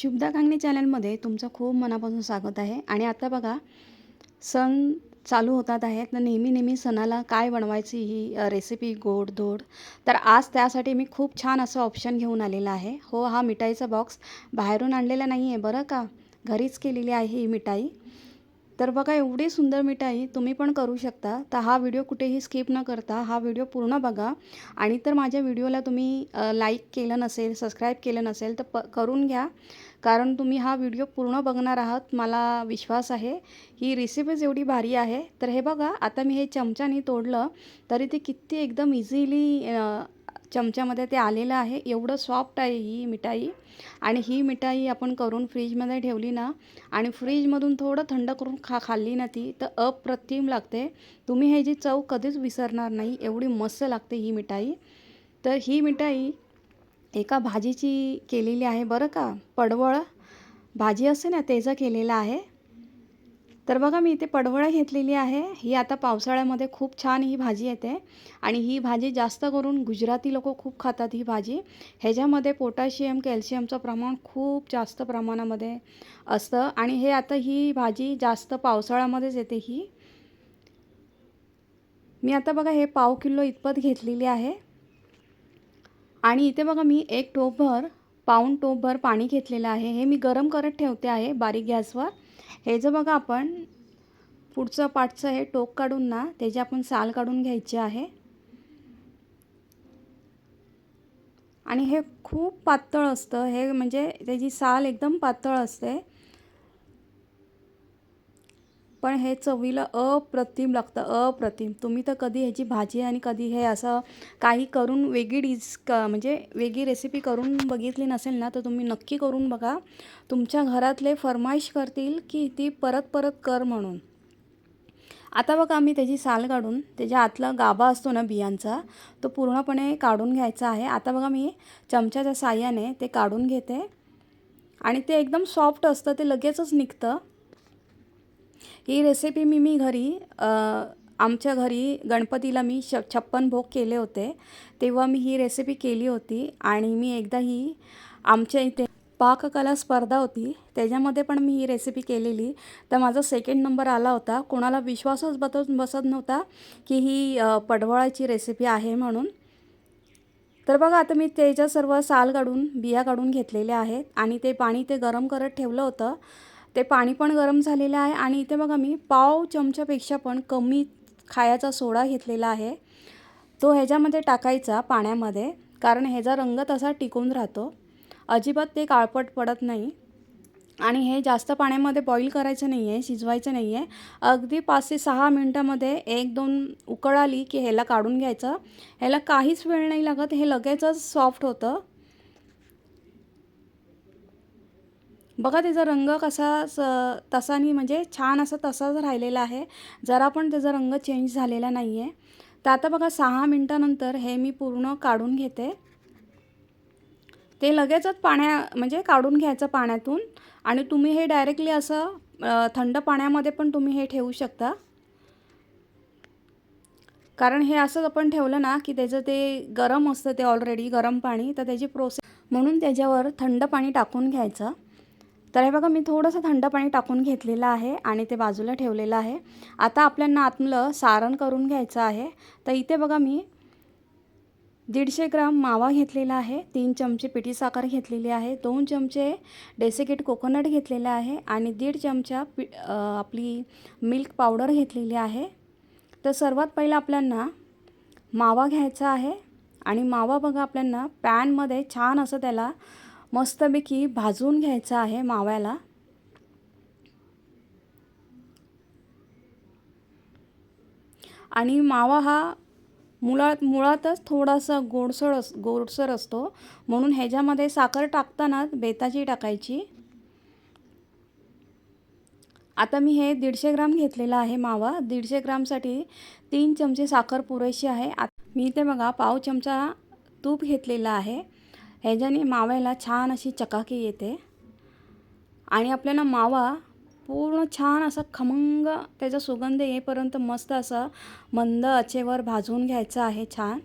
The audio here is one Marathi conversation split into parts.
शुभदा कांगणी चॅनलमध्ये तुमचं खूप मनापासून स्वागत आहे. आणि आता बघा सण चालू होतात आहेत. तर नेहमी नेहमी सणाला काय बनवायची ही रेसिपी गोड धोड तर आज त्यासाठी मी खूप छान असं ऑप्शन घेऊन आलेलं आहे. हो हा मिठाईचा बॉक्स बाहेरून आणलेला नाही आहे बरं का? घरीच केलेली आहे ही मिठाई. तर बघा एवढी सुंदर मिठाई तुम्ही पण करू शकता. तर हा व्हिडिओ कुठेही स्किप न करता हा व्हिडिओ पूर्ण बघा. आणि तर माझ्या व्हिडिओला तुम्ही लाईक केलं नसेल सबस्क्राईब केलं नसेल तर प करून घ्या. कारण तुम्ही हा व्हिडिओ पूर्ण बघणार आहात मला विश्वास आहे. ही रेसिपीच एवढी भारी आहे. तर हे बघा आता मी हे चमच्याने तोडलं तरी ते किती एकदम इझिली चमच्यामध्ये ते आलेलं आहे. एवढं सॉफ्ट आहे ही मिठाई. आणि ही मिठाई आपण करून फ्रीजमध्ये ठेवली ना आणि फ्रीजमधून थोडं थंड करून खा खाल्ली ना ती तर अप्रतिम लागते. तुम्ही ह्याची चव कधीच विसरणार नाही एवढी मस्त लागते ही मिठाई. तर ही मिठाई एका भाजीची केलेली आहे बरं का? पडवळ. भाजी असते ना त्याचं केलेलं आहे. तर बघा मी इथे पडवळं घेतलेली आहे. ही आता पावसाळ्यामध्ये खूप छान ही भाजी येते. आणि ही भाजी जास्त करून गुजराती लोक खूप खातात ही भाजी. ह्याच्यामध्ये पोटॅशियम कॅल्शियमचं प्रमाण खूप जास्त प्रमाणामध्ये असतं. आणि हे आता ही भाजी जास्त पावसाळ्यामध्येच येते ही. मी आता बघा हे पाव किलो इतपत घेतलेली आहे. आणि इथे बघा मी एक टोपभर पाऊण टोपभर पाणी घेतलेलं आहे. हे मी गरम करत ठेवते आहे बारीक गॅसवर. हे जर बघा आपण पुढचं पाठचं हे टोक काढून ना त्याची आपण साल काढून घ्यायची आहे. आणि हे खूप पातळ असतं. हे म्हणजे त्याची साल एकदम पातळ असते. पण हे चवीला अप्रतिम लागतं अप्रतिम. तुम्ही तर कधी ह्याची भाजी आणि कधी हे असं काही करून वेगळी डिश क म्हणजे वेगळी रेसिपी करून बघितली नसेल ना तर तुम्ही नक्की करून बघा. तुमच्या घरातले फरमाईश करतील की ती परत परत कर म्हणून. आता बघा मी त्याची साल काढून त्याच्या आतला गाभा असतो ना बियांचा तो पूर्णपणे काढून घ्यायचा आहे. आता बघा मी चमच्याच्या साह्याने ते काढून घेते. आणि ते एकदम सॉफ्ट असतं ते लगेचच निघतं. ही रेसिपी मी मी घरी आमच्या घरी गणपतीला मी श छप्पन भोग केले होते. तेव्हा मी ही रेसिपी केली होती आणि मी एकदा ही आमच्या इथे पाककला स्पर्धा होती. त्याच्यामध्ये पण मी ही रेसिपी केलेली. तर माझा सेकंड नंबर आला होता. कोणाला विश्वासच बसत बसत नव्हता की ही पडवळाची रेसिपी आहे म्हणून. तर बघा आता मी त्याच्या सर्व साल काढून बिया काढून घेतलेल्या आहेत आणि ते पाणी ते गरम करत ठेवलं होतं. ते पाणी पण गरम झालेलं आहे आणि इथे बघा मी पाव चमच्यापेक्षा पण कमी खायचा सोडा घेतलेला आहे. तो ह्याच्यामध्ये टाकायचा पाण्यामध्ये कारण ह्याचा रंग तसा टिकून राहतो. अजिबात ते काळपट पडत नाही. आणि हे जास्त पाण्यामध्ये बॉईल करायचं नाही आहे शिजवायचं नाही आहे अगदी पाच ते सहा मिनटामध्ये एक दोन उकळ आली की ह्याला काढून घ्यायचं. ह्याला काहीच वेळ नाही लागत हे लगेचच सॉफ्ट होतं. बघा त्याचा रंग कसा स तसानी म्हणजे छान असा तसाच राहिलेला आहे. जरा पण त्याचा रंग चेंज झालेला नाही आहे तर आता बघा सहा मिनटानंतर हे मी पूर्ण काढून घेते. ते लगेचच पाण्या म्हणजे काढून घ्यायचं पाण्यातून. आणि तुम्ही हे डायरेक्टली असं थंड पाण्यामध्ये पण तुम्ही हे ठेवू शकता. कारण हे असंच आपण ठेवलं ना की त्याचं ते गरम असतं ते ऑलरेडी गरम पाणी. तर त्याची प्रोसेस म्हणून त्याच्यावर थंड पाणी टाकून घ्यायचं. तर हे बघा मी थोडंसं थंड पाणी टाकून घेतलेलं आहे आणि ते बाजूला ठेवलेलं आहे. आता आपल्याला आतलं सारण करून घ्यायचं आहे. तर इथे बघा मी दीडशे ग्राम मावा घेतलेला आहे तीन चमचे पिठी साखर घेतलेली आहे दोन चमचे डेसिकेट कोकोनट घेतलेलं आहे आणि दीड चमचा पि आपली मिल्क पावडर घेतलेली आहे. तर सर्वात पहिलं आपल्यांना मावा घ्यायचा आहे आणि मावा बघा आपल्यांना पॅनमध्ये छान असं त्याला मस्तपैकी भाजून घ्यायचं आहे माव्याला. आणि मावा हा मुळात मुळातच थोडासा गोडसर अस गोडसर असतो. म्हणून ह्याच्यामध्ये साखर टाकताना बेताची टाकायची. आता मी हे दीडशे ग्राम घेतलेलं आहे मावा. दीडशे ग्रामसाठी तीन चमचे साखर पुरेशी आहे. मी इथे बघा पाव चमचा तूप घेतलेलं आहे. ह्याच्याने माव्याला छान अशी चकाकी येते. आणि आपल्याला मावा पूर्ण छान असा खमंग त्याचा सुगंध येईपर्यंत मस्त असं मंद आचेवर भाजून घ्यायचं आहे छान.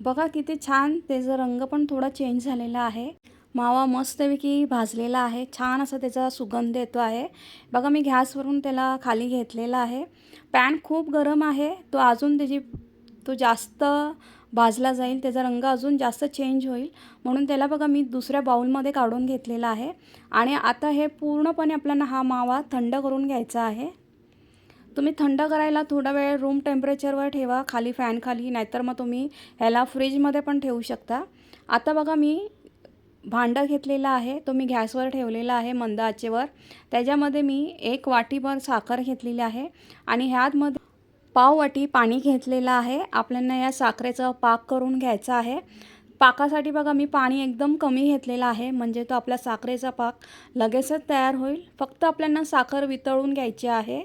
बघा किती छान त्याचा रंग पण थोडा चेंज झालेला आहे. मावा मस्तपैकी भाजलेला आहे छान असा त्याचा सुगंध येतो आहे. बघा मी गॅसवरून त्याला खाली घेतलेला आहे. पॅन खूप गरम आहे तो अजून त्याची तो जास्त भाजला जाईल त्याचा रंग अजून जास्त चेंज होईल. म्हणून त्याला बघा मी दुसऱ्या बाउलमध्ये काढून घेतलेला आहे. आणि आता हे पूर्णपणे आपल्याला हा मावा थंड करून घ्यायचा आहे. तुम्ही थंड करायला थोडा वेळ रूम टेम्परेचरवर ठेवा खाली फॅन खाली नाहीतर मग तुम्ही ह्याला फ्रीजमध्ये पण ठेवू शकता. आता बघा मी भांडं घेतलेलं आहे तो मी गॅसवर ठेवलेला आहे मंद आचेवर. त्याच्यामध्ये मी एक वाटीभर साखर घेतलेली आहे. आणि ह्यातमध्ये पाववाटी पाणी घेतलेलं आहे. आपल्याला या साखरेचा पाक करून घ्यायचा आहे. पाकासाठी बघा मी पाणी एकदम कमी घेतलेलं आहे. म्हणजे तो आपला साखरेचा पाक लगेचच तयार होईल. फक्त आपल्याला साखर वितळून घ्यायची आहे.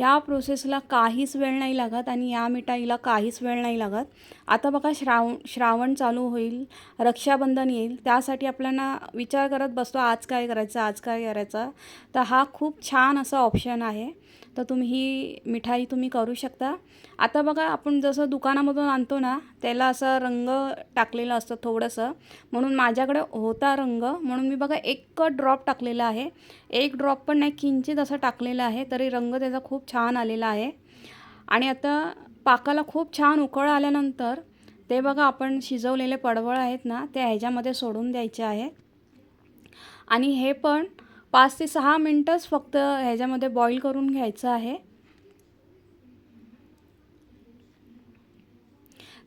या प्रोसेसला काहीच वेळ नाही लागत आणि या मिठाईला काहीच वेळ नाही लागत. आता बघा श्रावण श्रावण चालू होईल रक्षाबंधन येईल त्यासाठी आपल्याला विचार करत बसतो आज काय करायचं आज काय करायचं. तर हा खूप छान असा ऑप्शन आहे. तर तुम्ही ही मिठाई तुम्ही करू शकता. आता बघा आपण जसं दुकानामधून आणतो ना त्याला असं रंग टाकलेलं असतं थोडंसं. म्हणून माझ्याकडे होता रंग. म्हणून मी बघा एक ड्रॉप टाकलेला आहे. एक ड्रॉप पण नाही किंचित असं टाकलेलं आहे तरी रंग त्याचा खूप छान आलेला आहे. आणि आता पाकाला खूप छान उकळ आल्यानंतर ते बघा आपण शिजवलेले पडवळ आहेत ना ते ह्याच्यामध्ये सोडून द्यायचे आहे. आणि हे पण पाच ते सहा मिनटंच फक्त ह्याच्यामध्ये बॉईल करून घ्यायचं आहे.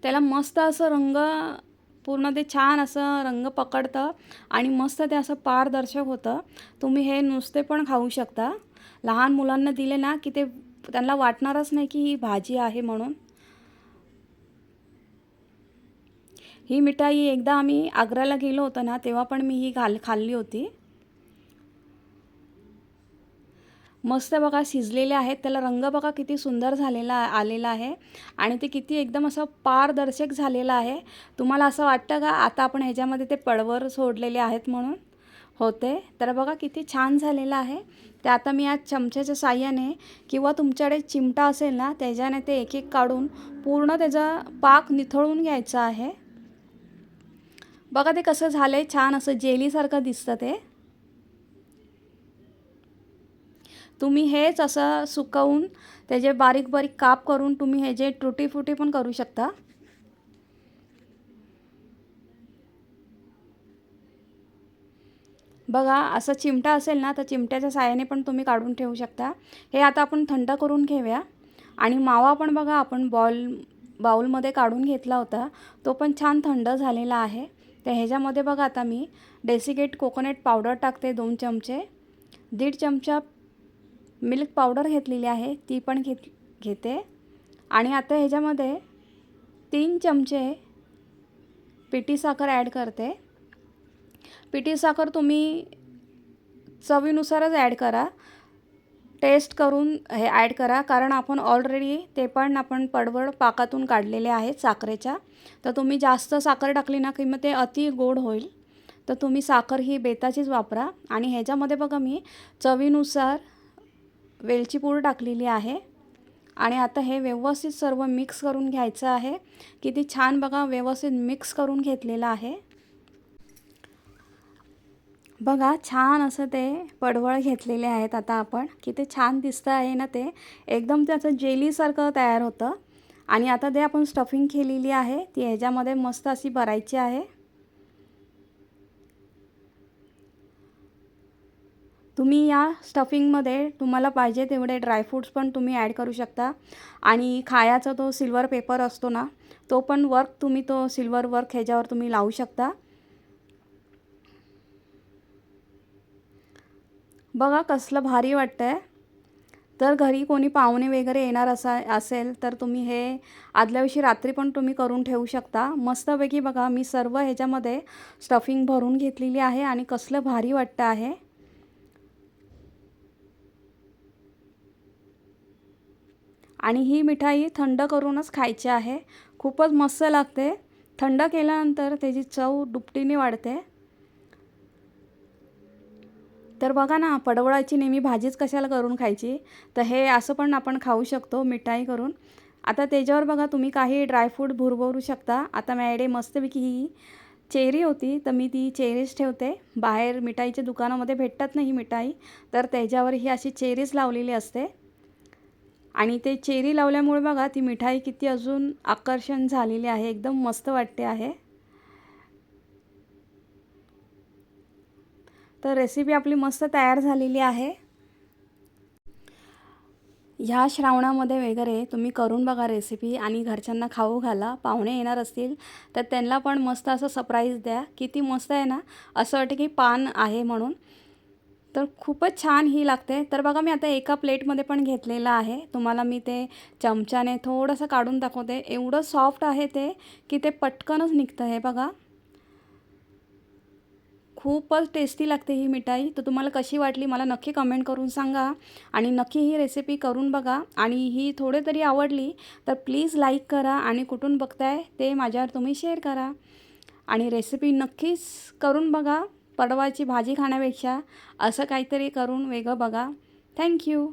त्याला मस्त असं रंग पूर्ण ते छान असं रंग पकडतं आणि मस्त ते असं पारदर्शक होतं. तुम्ही हे नुसते पण खाऊ शकता. लहान मुलांना दिले ना की ते त्यांना वाटणारच नाही की ही भाजी आहे म्हणून. ही मिठाई एकदा आम्ही आग्र्याला गेलो होतो ना तेव्हा पण मी ही घाल खाल्ली होती. मस्त बघा शिजलेले आहेत. त्याला रंग बघा किती सुंदर झालेला आलेला आहे. आणि ते किती एकदम असं पारदर्शक झालेलं आहे. तुम्हाला असं वाटतं का आता आपण ह्याच्यामध्ये ते पडवर सोडलेले आहेत म्हणून? होते. तर बघा किती छान झालेलं आहे. ते आता मी आज चमच्याच्या साह्याने किंवा तुमच्याकडे चिमटा असेल ना त्याच्याने ते एक एक काढून पूर्ण त्याचा पाक निथळून घ्यायचा आहे. बघा ते कसं झालं आहे छान असं जेलीसारखं दिसतं ते. तुम्ही हेच असं सुकवून त्याचे बारीक बारीक काप करून तुम्ही हे जे टुटी फुटी पण करू शकता. बघा असं चिमटा असेल ना तर चिमट्याच्या साह्याने पण तुम्ही काढून ठेवू शकता. हे आता आपण थंड करून घेऊया. आणि मावा पण बघा आपण बॉल बाऊलमध्ये काढून घेतला होता. तो पण छान थंड झालेला आहे. तर ह्याच्यामध्ये बघा आता मी डेसिकेट कोकोनट पावडर टाकते दोन चमचे. दीड चमचा मिल्क पावडर घेतलेली आहे ती पण घेत घेते. आणि आता ह्याच्यामध्ये तीन चमचे पिठी साखर ॲड करते. पिठी साखर तुम्ही चवीनुसारच ॲड करा. टेस्ट करून हे ॲड करा. कारण आपण ऑलरेडी ते पण आपण पडवळ पाकातून काढलेले आहेत साखरेच्या. तर तुम्ही जास्त साखर टाकली ना की मग ते अति गोड होईल. तर तुम्ही साखर ही बेताचीच वापरा. आणि ह्याच्यामध्ये बघा मी चवीनुसार वेलची पूड टाकलेली आहे. आणि आता हे व्यवस्थित सर्व मिक्स करून घ्यायचं आहे. किती छान बघा व्यवस्थित मिक्स करून घेतलेलं आहे. बघा छान असं ते पडवळ घेतलेले आहेत आता आपण. किती छान दिसतं आहे ना ते. एकदम त्याचं जेलीसारखं तयार होतं. आणि आता ते आपण स्टफिंग केलेली आहे. ती ह्याच्यामध्ये मस्त अशी भरायची आहे. तुम्ही या स्टफिंगमध्ये तुम्हाला पाहिजे तेवढे ड्रायफ्रूट्स पण तुम्ही ॲड करू शकता. आणि खायाचा तो सिल्वर पेपर असतो ना तो पण वर्क तुम्ही तो सिल्वर वर्क ह्याच्यावर तुम्ही लावू शकता. बघा कसलं भारी वाटतं आहे तर घरी कोणी पाहुणे वगैरे येणार असा असेल तर तुम्ही हे आदल्या दिवशी रात्री पण तुम्ही करून ठेवू शकता. मस्तपैकी बघा मी सर्व ह्याच्यामध्ये स्टफिंग भरून घेतलेली आहे आणि कसलं भारी वाटतं आहे. आणि ही मिठाई थंड करूनच खायची आहे. खूपच मस्त लागते. थंड केल्यानंतर त्याची चव दुपटीने वाढते. तर बघा ना पडवळाची नेहमी भाजीच कशाला करून खायची? तर हे असं पण आपण खाऊ शकतो मिठाई करून. आता त्याच्यावर बघा तुम्ही काही ड्रायफ्रूट भुरभरू शकता. आता मॅडे मस्तपैकी ही चेरी होती तर मी ती चेरीच ठेवते. बाहेर मिठाईच्या दुकानामध्ये भेटतात ना ही मिठाई? तर त्याच्यावर ही अशी चेरीच लावलेली असते. आणि ते चेरी लावल्यामुळे बघा ती मिठाई किती अजून आकर्षण झालेली आहे. एकदम मस्त वाटते आहे. तर रेसिपी आपली मस्त तयार झालेली आहे. ह्या श्रावणामध्ये वगैरे तुम्ही करून बघा रेसिपी आणि घरच्यांना खाऊ घाला. पाहुणे येणार असतील तर त्यांना पण मस्त असं सरप्राईज द्या. किती मस्त आहे ना? असं वाटतं की पान आहे म्हणून. तर खूपच छान ही लागते. तर बघा मी आता एका प्लेटमध्ये पण घेतलेलं आहे. तुम्हाला मी ते चमच्याने थोडंसं काढून दाखवते. एवढं सॉफ्ट आहे ते की ते पटकनच निघतं हे बघा. खूपच टेस्टी लागते ही मिठाई. तर तुम्हाला कशी वाटली मला नक्की कमेंट करून सांगा आणि नक्की ही रेसिपी करून बघा. आणि ही थोडे तरी आवडली तर प्लीज लाईक करा आणि कुठून बघताय ते माझ्यावर तुम्ही शेअर करा. आणि रेसिपी नक्कीच करून बघा. पडवाची भाजी खाण्यापेक्षा असं काहीतरी करून वेगळं बघा. थँक्यू